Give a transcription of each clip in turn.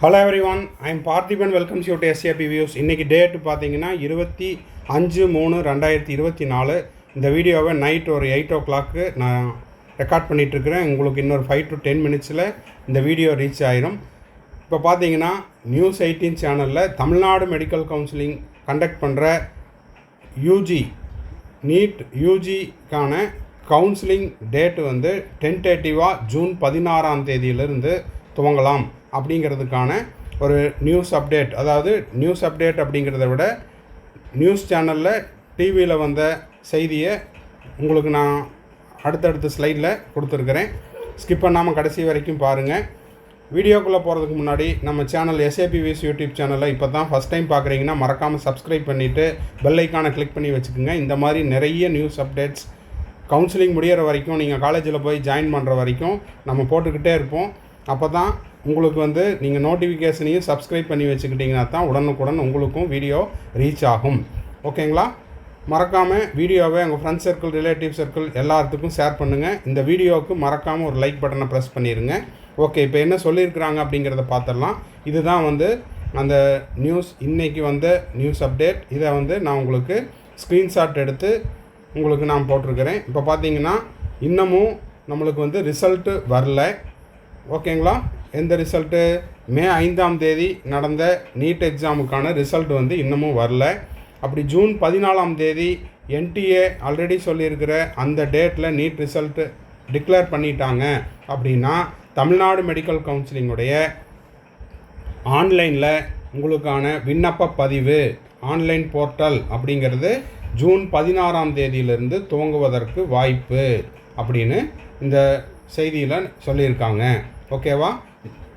Hello everyone I'm Parthiban welcomes you to SAP views இன்றைக்கி date பார்த்தீங்கன்னா இருபத்தி அஞ்சு மூணு ரெண்டாயிரத்தி இருபத்தி நாலு. இந்த வீடியோவை நைட் ஒரு எயிட் ஓ கிளாக்கு நான் ரெக்கார்ட் பண்ணிகிட்ருக்கிறேன் உங்களுக்கு இன்னொரு ஃபைவ் டு டென் மினிட்ஸில் இந்த வீடியோ ரீச் ஆயிரும். இப்போ பார்த்தீங்கன்னா நியூஸ் எயிட்டீன் சேனலில் தமிழ்நாடு மெடிக்கல் கவுன்சிலிங் கண்டக்ட் பண்ணுற யூஜி நீட் யூஜிக்கான கவுன்சிலிங் டேட் வந்து டென்டேட்டிவாக ஜூன் பதினாறாம் தேதியிலிருந்து துவங்கலாம். அப்படிங்கிறதுக்கான ஒரு நியூஸ் அப்டேட் அதாவது நியூஸ் அப்டேட் அப்படிங்கிறத விட நியூஸ் சேனலில் டிவியில் வந்த செய்தியை உங்களுக்கு நான் அடுத்தடுத்த ஸ்லைடில் கொடுத்துருக்குறேன். ஸ்கிப் பண்ணாமல் கடைசி வரைக்கும் பாருங்கள் வீடியோக்குள்ளே போகிறதுக்கு முன்னாடி நம்ம சேனல் எஸ்ஏபிவிஸ் யூடியூப் சேனலை இப்போ தான் ஃபஸ்ட் டைம் பார்க்குறீங்கன்னா மறக்காமல் சப்ஸ்கிரைப் பண்ணிவிட்டு பெல் ஐக்கானை கிளிக் பண்ணி வச்சுக்கோங்க. இந்த மாதிரி நிறைய நியூஸ் அப்டேட்ஸ் கவுன்சிலிங் முடிகிற வரைக்கும் நீங்கள் காலேஜில் போய் ஜாயின் பண்ணுற வரைக்கும் நம்ம போட்டுக்கிட்டே இருப்போம். அப்போ தான் உங்களுக்கு வந்து நீங்கள் நோட்டிஃபிகேஷனையும் சப்ஸ்கிரைப் பண்ணி வச்சுக்கிட்டிங்கன்னா தான் உடனுக்குடன் உங்களுக்கும் வீடியோ ரீச் ஆகும். ஓகேங்களா மறக்காமல் வீடியோவை உங்கள் ஃப்ரெண்ட்ஸ் சர்க்கிள் ரிலேட்டிவ் சர்க்கிள் எல்லாத்துக்கும் ஷேர் பண்ணுங்கள் இந்த வீடியோவுக்கு மறக்காமல் ஒரு லைக் பட்டனை ப்ரெஸ் பண்ணிடுங்க ஓகே இப்போ என்ன சொல்லியிருக்கிறாங்க அப்படிங்கிறத பார்த்துடலாம் இதுதான் வந்து அந்த நியூஸ் இன்றைக்கி வந்த நியூஸ் அப்டேட் இதை வந்து நான் உங்களுக்கு ஸ்க்ரீன்ஷாட் எடுத்து உங்களுக்கு நான் போட்டிருக்கிறேன். இப்போ பார்த்தீங்கன்னா இன்னமும் நம்மளுக்கு வந்து ரிசல்ட்டு வரல. ஓகேங்களா? எந்த ரிசல்ட்டு மே ஐந்தாம் தேதி நடந்த நீட் எக்ஸாமுக்கான ரிசல்ட் வந்து இன்னமும் வரல. அப்படி ஜூன் பதினாலாம் தேதி என்டிஏ ஆல்ரெடி சொல்லியிருக்கிற அந்த டேட்டில் நீட் ரிசல்ட்டு டிக்ளேர் பண்ணிட்டாங்க. அப்படின்னா தமிழ்நாடு மெடிக்கல் கவுன்சிலிங்குடைய ஆன்லைனில் உங்களுக்கான விண்ணப்ப பதிவு ஆன்லைன் போர்ட்டல் அப்படிங்கிறது ஜூன் பதினாறாம் தேதியிலிருந்து துவங்குவதற்கு வாய்ப்பு அப்படின்னு இந்த செய்தியில் சொல்லியிருக்காங்க. ஓகேவா?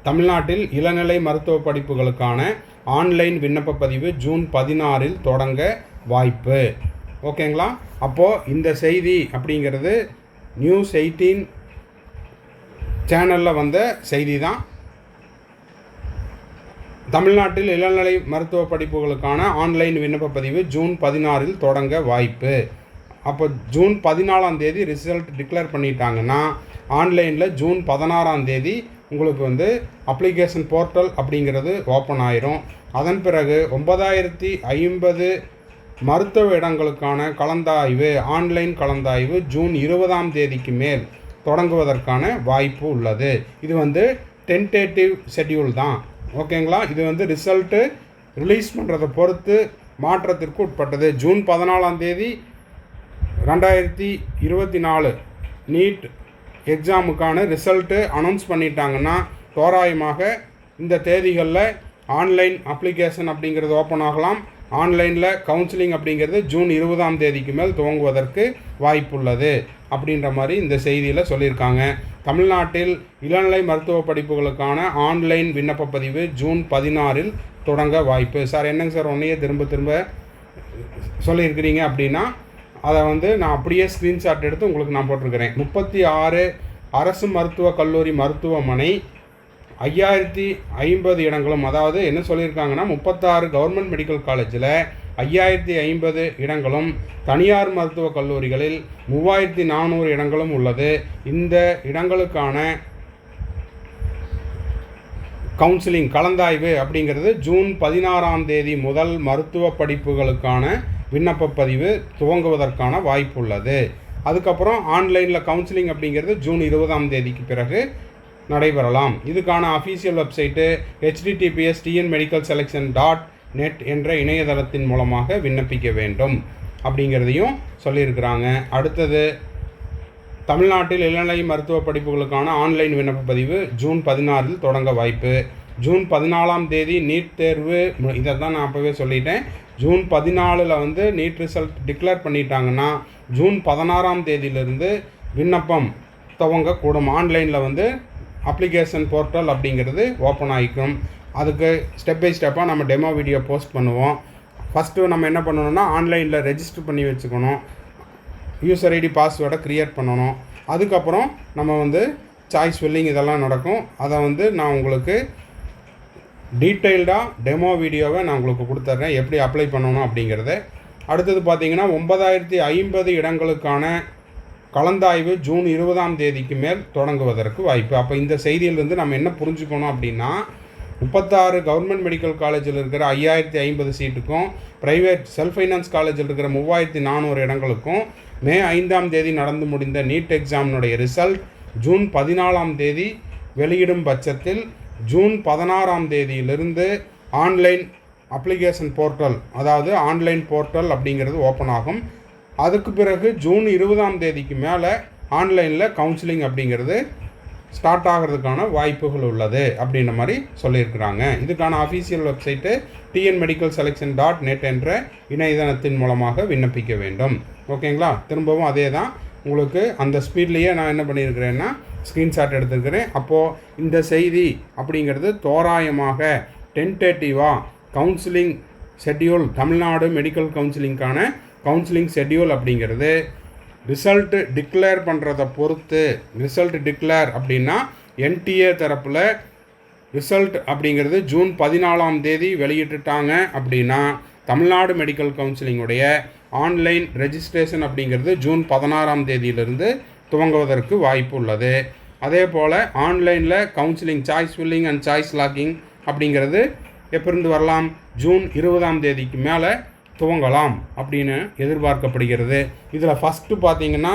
தமிழ்நாட்டில் இளநிலை மருத்துவ படிப்புகளுக்கான ஆன்லைன் விண்ணப்ப பதிவு ஜூன் பதினாறில் தொடங்க வாய்ப்பு. ஓகேங்களா? அப்போது இந்த செய்தி அப்படிங்கிறது நியூஸ் எயிட்டீன் சேனலில் வந்த செய்தி தான் தமிழ்நாட்டில் இளநிலை மருத்துவ படிப்புகளுக்கான ஆன்லைன் விண்ணப்ப பதிவு ஜூன் பதினாறில் தொடங்க வாய்ப்பு. அப்போ ஜூன் பதினாலாம் தேதி ரிசல்ட் டிக்ளேர் பண்ணிட்டாங்கன்னா ஆன்லைனில் ஜூன் பதினாறாம் தேதி உங்களுக்கு வந்து அப்ளிகேஷன் போர்ட்டல் அப்படிங்கிறது ஓப்பன் ஆயிரும். அதன் பிறகு ஒன்பதாயிரத்தி ஐம்பது மருத்துவ இடங்களுக்கான கலந்தாய்வு ஆன்லைன் கலந்தாய்வு ஜூன் இருபதாம் தேதிக்கு மேல் தொடங்குவதற்கான வாய்ப்பு உள்ளது. இது வந்து டென்டேட்டிவ் ஷெட்யூல் தான். ஓகேங்களா இது வந்து ரிசல்ட்டு ரிலீஸ் பண்ணுறதை பொறுத்து மாற்றத்திற்கு உட்பட்டது. ஜூன் பதினாலாம் தேதி ரெண்டாயிரத்தி இருபத்தி நாலு நீட் எக்ஸாமுக்கான ரிசல்ட்டு அனௌன்ஸ் பண்ணிட்டாங்கன்னா தோராயமாக இந்த தேதிகளில் ஆன்லைன் அப்ளிகேஷன் அப்படிங்கிறது ஓப்பன் ஆகலாம். ஆன்லைனில் கவுன்சிலிங் அப்படிங்கிறது ஜூன் இருபதாம் தேதிக்கு மேல் துவங்குவதற்கு வாய்ப்புள்ளது அப்படின்ற மாதிரி இந்த செய்தியில் சொல்லியிருக்காங்க. தமிழ்நாட்டில் இளநிலை மருத்துவ படிப்புகளுக்கான ஆன்லைன் விண்ணப்ப பதிவு ஜூன் பதினாறில் தொடங்க வாய்ப்பு. சார் என்னங்க சார் ஒன்றையே திரும்ப திரும்ப சொல்லியிருக்கிறீங்க அப்படின்னா அதை வந்து நான் அப்படியே ஸ்க்ரீன்ஷாட் எடுத்து உங்களுக்கு நான் போட்டிருக்கிறேன். முப்பத்தி ஆறு அரசு மருத்துவக் கல்லூரி மருத்துவமனை ஐயாயிரத்தி ஐம்பது இடங்களும் அதாவது என்ன சொல்லியிருக்காங்கன்னா முப்பத்தாறு கவர்மெண்ட் மெடிக்கல் காலேஜில் ஐயாயிரத்தி ஐம்பது இடங்களும் தனியார் மருத்துவக் கல்லூரிகளில் மூவாயிரத்தி நானூறு இடங்களும் உள்ளது. இந்த இடங்களுக்கான கவுன்சிலிங் கலந்தாய்வு அப்படிங்கிறது ஜூன் பதினாறாம் தேதி முதல் மருத்துவ படிப்புகளுக்கான விண்ணப்ப பதிவு துவங்குவதற்கான வாய்ப்பு உள்ளது. அதுக்கப்புறம் ஆன்லைனில் கவுன்சிலிங் அப்படிங்கிறது ஜூன் இருபதாம் தேதிக்கு பிறகு நடைபெறலாம். இதுக்கான official website HTTPS TN medical selection dot net என்ற இணையதளத்தின் மூலமாக விண்ணப்பிக்க வேண்டும். அப்படிங்கிறதையும் சொல்லியிருக்கிறாங்க. அடுத்தது தமிழ்நாட்டில் இளநிலை மருத்துவ படிப்புகளுக்கான ஆன்லைன் விண்ணப்ப பதிவு ஜூன் பதினாறில் தொடங்க வாய்ப்பு. ஜூன் பதினாலாம் தேதி நீட் தேர்வு இதை தான் நான் அப்போவே சொல்லிட்டேன். ஜூன் பதினாலில் வந்து நீட் ரிசல்ட் டிக்ளேர் பண்ணிட்டாங்கன்னா ஜூன் பதினாறாம் தேதியிலிருந்து விண்ணப்பம் துவங்கக்கூடும் ஆன்லைனில் வந்து அப்ளிகேஷன் போர்ட்டல் அப்படிங்கிறது ஓப்பன் ஆகிக்கும் அதுக்கு ஸ்டெப் பை ஸ்டெப்பாக நம்ம டெமோ வீடியோ போஸ்ட் பண்ணுவோம். ஃபஸ்ட்டு நம்ம என்ன பண்ணணும்னா ஆன்லைனில் ரெஜிஸ்டர் பண்ணி வச்சுக்கணும். யூசர் ஐடி பாஸ்வேர்டை க்ரியேட் பண்ணணும். அதுக்கப்புறம் நம்ம வந்து சாய்ஸ் ஃபில்லிங் இதெல்லாம் நடக்கும். அதை வந்து நான் உங்களுக்கு டீட்டெயில்டாக டெமோ வீடியோவை நான் உங்களுக்கு கொடுத்துட்றேன் எப்படி அப்ளை பண்ணணும் அப்படிங்கிறத. அடுத்தது பார்த்தீங்கன்னா ஒன்பதாயிரத்தி ஐம்பது இடங்களுக்கான கலந்தாய்வு ஜூன் இருபதாம் தேதிக்கு மேல் தொடங்குவதற்கு வாய்ப்பு. அப்போ இந்த செய்தியிலிருந்து நம்ம என்ன புரிஞ்சுக்கணும் அப்படின்னா முப்பத்தாறு கவர்மெண்ட் மெடிக்கல் காலேஜில் இருக்கிற ஐயாயிரத்தி ஐம்பது சீட்டுக்கும் ப்ரைவேட் செல்ஃப் ஃபைனான்ஸ் காலேஜில் இருக்கிற மூவாயிரத்தி நானூறு இடங்களுக்கும் மே ஐந்தாம் தேதி நடந்து முடிந்த நீட் எக்ஸாமினுடைய ரிசல்ட் ஜூன் பதினாலாம் தேதி வெளியிடும் பட்சத்தில் ஜூன் பதினாறாம் தேதியிலிருந்து ஆன்லைன் அப்ளிகேஷன் போர்ட்டல் அதாவது ஆன்லைன் போர்ட்டல் அப்படிங்கிறது ஓப்பன் ஆகும். அதுக்கு பிறகு ஜூன் இருபதாம் தேதிக்கு மேலே ஆன்லைனில் கவுன்சிலிங் அப்படிங்கிறது ஸ்டார்ட் ஆகிறதுக்கான வாய்ப்புகள் உள்ளது அப்படின்ற மாதிரி சொல்லியிருக்கிறாங்க. இதுக்கான official website TN medical selection dot net என்ற இணையதளத்தின் மூலமாக விண்ணப்பிக்க வேண்டும். ஓகேங்களா? திரும்பவும் அதே தான் உங்களுக்கு அந்த ஸ்பீட்லேயே நான் என்ன பண்ணியிருக்கிறேன்னா ஸ்க்ரீன்ஷாட் எடுத்துருக்கிறேன். அப்போது இந்த செய்தி அப்படிங்கிறது தோராயமாக டென்டேட்டிவாக கவுன்சிலிங் ஷெட்யூல் தமிழ்நாடு மெடிக்கல் கவுன்சிலிங்க்கான கவுன்சிலிங் ஷெட்யூல் அப்படிங்கிறது ரிசல்ட்டு டிக்ளேர் பண்ணுறதை பொறுத்து ரிசல்ட் டிக்ளேர் அப்படின்னா என்டிஏ தரப்பில் ரிசல்ட் அப்படிங்கிறது ஜூன் பதினாலாம் தேதி வெளியிட்டுட்டாங்க அப்படின்னா தமிழ்நாடு மெடிக்கல் கவுன்சிலிங்குடைய ஆன்லைன் ரெஜிஸ்ட்ரேஷன் அப்படிங்கிறது ஜூன் பதினாறாம் தேதியிலிருந்து துவங்குவதற்கு வாய்ப்பு உள்ளது அதே போல் ஆன்லைனில் counselling choice filling and choice locking அப்படிங்கிறது எப்பிருந்து வரலாம்? ஜூன் இருபதாம் தேதிக்கு மேலே துவங்கலாம் அப்படின்னு எதிர்பார்க்கப்படுகிறது. இதில் ஃபஸ்ட்டு பார்த்தீங்கன்னா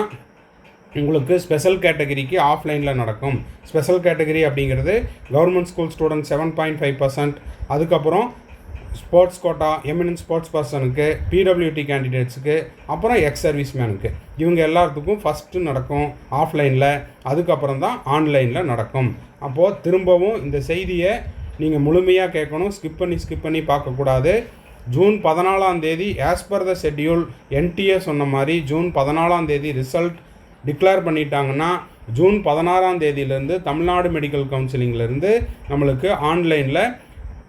உங்களுக்கு ஸ்பெஷல் கேட்டகரிக்கு ஆஃப்லைனில் நடக்கும். ஸ்பெஷல் கேட்டகரி அப்படிங்கிறது government school student seven point five percent அதுக்கப்புறம் ஸ்போர்ட்ஸ் கோட்டா எமினன்ட் ஸ்போர்ட்ஸ் பர்சனுக்கு பிடபிள்யூடி கேண்டிடேட்ஸுக்கு அப்புறம் எக்ஸ் சர்வீஸ் மேனுக்கு இவங்க எல்லாத்துக்கும் ஃபஸ்ட்டு நடக்கும் ஆஃப்லைனில் அதுக்கப்புறம் தான் ஆன்லைனில் நடக்கும். அப்போது திரும்பவும் இந்த செய்தியை நீங்கள் முழுமையாக கேட்கணும் ஸ்கிப் பண்ணி ஸ்கிப் பண்ணி பார்க்கக்கூடாது ஜூன் பதினாலாம் தேதி as per the schedule NTA சொன்ன மாதிரி ஜூன் பதினாலாம் தேதி ரிசல்ட் டிக்ளேர் பண்ணிட்டாங்கன்னா ஜூன் பதினாறாம் தேதியிலேருந்து தமிழ்நாடு மெடிக்கல் கவுன்சிலிங்லேருந்து நம்மளுக்கு ஆன்லைனில்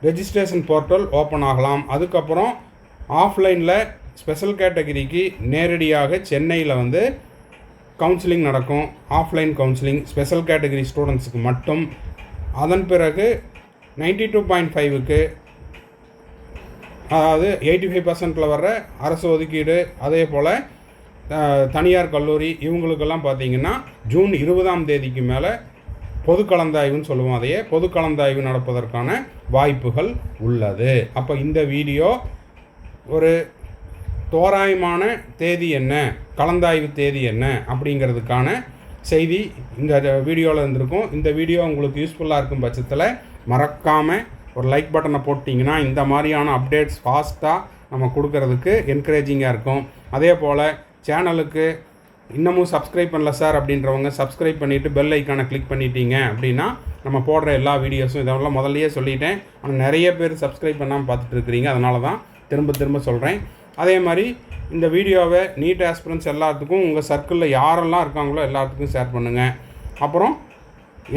ரெஜிஸ்ட்ரேஷன் போர்ட்டல் ஓப்பன் ஆகலாம். அதுக்கப்புறம் ஆஃப்லைனில் ஸ்பெஷல் கேட்டகரிக்கு நேரடியாக சென்னையில் வந்து கவுன்சிலிங் நடக்கும். ஆஃப்லைன் கவுன்சிலிங் ஸ்பெஷல் கேட்டகரி ஸ்டூடெண்ட்ஸுக்கு மட்டும். அதன் பிறகு நைன்டி டூ பாயிண்ட் ஃபைவுக்கு அதாவது எயிட்டி ஃபைவ் பர்சன்ட்டில் வர்ற அரசு ஒதுக்கீடு அதே போல் தனியார் கல்லூரி இவங்களுக்கெல்லாம் பார்த்தீங்கன்னா ஜூன் இருபதாம் தேதிக்கு மேலே பொது கலந்தாய்வுன்னு சொல்லுவோம் அதையே. பொது கலந்தாய்வு நடப்பதற்கான வாய்ப்புகள் உள்ளது. அப்போ இந்த வீடியோ ஒரு தோராயமான தேதி என்ன? கலந்தாய்வு தேதி என்ன? அப்படிங்கிறதுக்கான செய்தி இந்த வீடியோவில் இருந்திருக்கும். இந்த வீடியோ உங்களுக்கு யூஸ்ஃபுல்லாக இருக்கும் பட்சத்தில் மறக்காமல் ஒரு லைக் பட்டனை போட்டிங்கன்னா இந்த மாதிரியான அப்டேட்ஸ் ஃபாஸ்ட்டாக நம்ம கொடுக்கறதுக்கு என்கரேஜிங்காக இருக்கும். அதே போல் சேனலுக்கு இன்னமும் சப்ஸ்கிரைப் பண்ணல சார் அப்படின்றவங்க சப்ஸ்கிரைப் பண்ணிவிட்டு பெல் ஐக்கானை கிளிக் பண்ணிட்டீங்க அப்படின்னா நம்ம போடுற எல்லா வீடியோஸும் இதெல்லாம் முதல்லையே சொல்லிட்டேன். ஆனால் நிறைய பேர் சப்ஸ்கிரைப் பண்ணாமல் பார்த்துட்டு இருக்கிறீங்க அதனால தான் திரும்ப திரும்ப சொல்கிறேன் அதே மாதிரி இந்த வீடியோவை நீட் ஆஸ்பிரன்ஸ் எல்லாத்துக்கும் உங்கள் சர்க்கிளில் யாரெல்லாம் இருக்காங்களோ எல்லாத்துக்கும் ஷேர் பண்ணுங்கள் அப்புறம்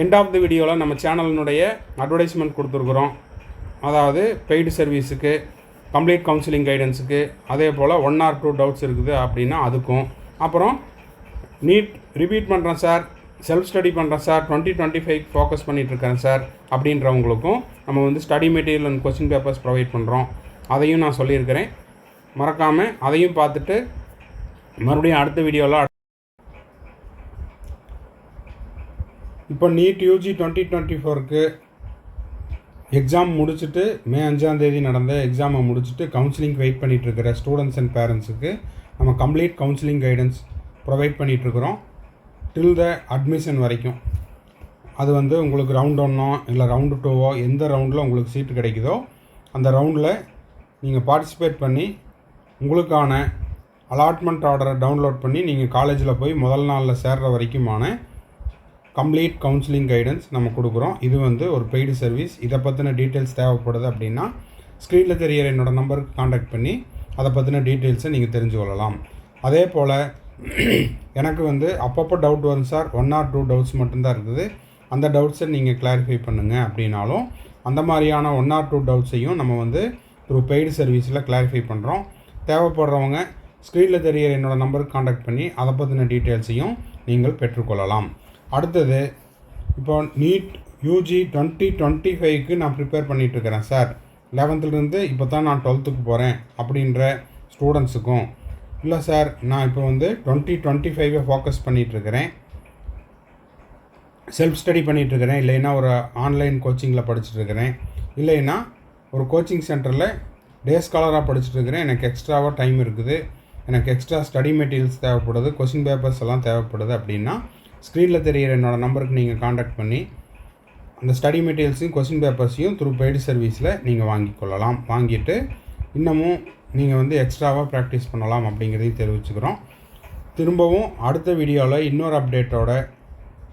எண்ட் ஆஃப் த வீடியோவில் நம்ம சேனலினுடைய அட்வர்டைஸ்மெண்ட் கொடுத்துருக்குறோம். அதாவது பெய்டு சர்வீஸுக்கு கம்ப்ளீட் கவுன்சிலிங் கைடன்ஸுக்கு அதே போல் ஒன் ஆர் டூ டவுட்ஸ் இருக்குது அப்படின்னா அதுக்கும். அப்புறம் நீட் ரிப்பீட் பண்ணுறேன் சார் செல்ஃப் ஸ்டடி பண்ணுறேன் sir twenty twenty five focus பண்ணிகிட்ருக்கேன் சார் அப்படின்றவங்களுக்கும் நம்ம வந்து study material and question papers provide பண்ணுறோம் அதையும் நான் சொல்லியிருக்கிறேன். மறக்காமல் அதையும் பார்த்துட்டு மறுபடியும் அடுத்த வீடியோவில் இப்போ நீட் யூஜி டுவெண்ட்டி டுவெண்ட்டி ஃபோருக்கு எக்ஸாம் முடிச்சுட்டு மே அஞ்சாந்தேதி நடந்த எக்ஸாமை முடிச்சுட்டு கவுன்சிலிங் வெயிட் பண்ணிகிட்ருக்கிற ஸ்டூடெண்ட்ஸ் அண்ட் பேரண்ட்ஸுக்கு நம்ம கம்ப்ளீட் கவுன்சிலிங் கைடன்ஸ் ப்ரொவைட் பண்ணிகிட்ருக்குறோம் டில் த அட்மிஷன் வரைக்கும். அது வந்து உங்களுக்கு ரவுண்ட் ஒன்னோ இல்லை ரவுண்டு டூவோ எந்த ரவுண்டில் உங்களுக்கு சீட்டு கிடைக்குதோ அந்த ரவுண்டில் நீங்கள் பார்ட்டிசிபேட் பண்ணி உங்களுக்கான அலாட்மெண்ட் ஆர்டரை டவுன்லோட் பண்ணி நீங்கள் காலேஜில் போய் முதல் நாளில் சேர்கிற வரைக்குமான கம்ப்ளீட் கவுன்சிலிங் கைடன்ஸ் நம்ம கொடுக்குறோம். இது வந்து ஒரு பெய்டு சர்வீஸ் இதை பற்றின டீட்டெயில்ஸ் தேவைப்படுது அப்படின்னா ஸ்க்ரீனில் தெரியிற என்னோடய நம்பருக்கு காண்டாக்ட் பண்ணி அதை பற்றின டீட்டெயில்ஸை நீங்கள் தெரிஞ்சு கொள்ளலாம் அதே போல் எனக்கு வந்து அப்பப்போ டவுட் வரும் sir one or two doubts மட்டும்தான் இருந்தது. அந்த டவுட்ஸை நீங்கள் கிளாரிஃபை பண்ணுங்கள் அப்படின்னாலும் அந்த மாதிரியான ஒன் ஆர் டூ டவுட்ஸையும் நம்ம வந்து த்ரூ பெய்டு சர்வீஸில் கிளாரிஃபை பண்ணுறோம் தேவைப்படுறவங்க ஸ்க்ரீனில் தெரியிற என்னோடய நம்பருக்கு காண்டாக்ட் பண்ணி அதை பற்றின டீட்டெயில்ஸையும் நீங்கள் பெற்றுக்கொள்ளலாம். அடுத்தது இப்போ நீட் யூஜி டுவெண்ட்டி டுவெண்ட்டி ஃபைவ்க்கு நான் ப்ரிப்பேர் பண்ணிகிட்ருக்கிறேன் சார் லெவன்த்துலேருந்து இப்போ தான் நான் டுவெல்த்துக்கு போகிறேன் அப்படின்ற ஸ்டூடெண்ட்ஸுக்கும் இல்லை சார் நான் இப்போ வந்து டுவெண்ட்டி டுவெண்ட்டி ஃபைவை ஃபோக்கஸ் பண்ணிகிட்ருக்கிறேன் செல்ஃப் ஸ்டடி பண்ணிகிட்ருக்கிறேன் இல்லைன்னா ஒரு ஆன்லைன் கோச்சிங்கில் படிச்சுட்ருக்கிறேன் இல்லைன்னா ஒரு கோச்சிங் சென்டரில் டே ஸ்காலராக படிச்சுட்ருக்கிறேன் எனக்கு எக்ஸ்ட்ராவாக டைம் இருக்குது. எனக்கு எக்ஸ்ட்ரா ஸ்டடி மெட்டீரியல்ஸ் தேவைப்படுது. கொஷின் பேப்பர்ஸ் எல்லாம் தேவைப்படுது அப்படின்னா ஸ்க்ரீனில் தெரிகிற என்னோடய நம்பருக்கு நீங்கள் காண்டாக்ட் பண்ணி அந்த ஸ்டடி மெட்டீரியல்ஸையும் கொஷின் பேப்பர்ஸையும் த்ரூ பெய்டு சர்வீஸில் நீங்கள் வாங்கிக்கொள்ளலாம் வாங்கிட்டு இன்னமும் நீங்கள் வந்து எக்ஸ்ட்ராவாக ப்ராக்டிஸ் பண்ணலாம் அப்படிங்கிறதையும் தெரிவிச்சுக்கிறோம். திரும்பவும் அடுத்த வீடியோவில் இன்னொரு அப்டேட்டோட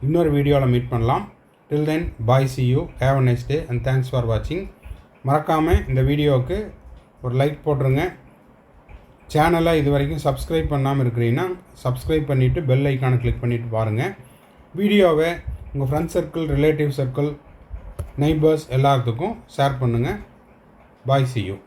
இன்னொரு வீடியோவில் மீட் பண்ணலாம். Till then bye see you have a nice day and thanks for வாட்சிங் மறக்காமல் இந்த வீடியோவுக்கு ஒரு லைக் போட்டுருங்க. சேனலை இது வரைக்கும் சப்ஸ்கிரைப் பண்ணாமல் இருக்கிறீங்கன்னா சப்ஸ்கிரைப் பண்ணிவிட்டு பெல் ஐக்கானை கிளிக் பண்ணிவிட்டு பாருங்கள் வீடியோவை உங்கள் friend circle relative circle neighbours எல்லாத்துக்கும் ஷேர் பண்ணுங்கள் பாய் சி யூ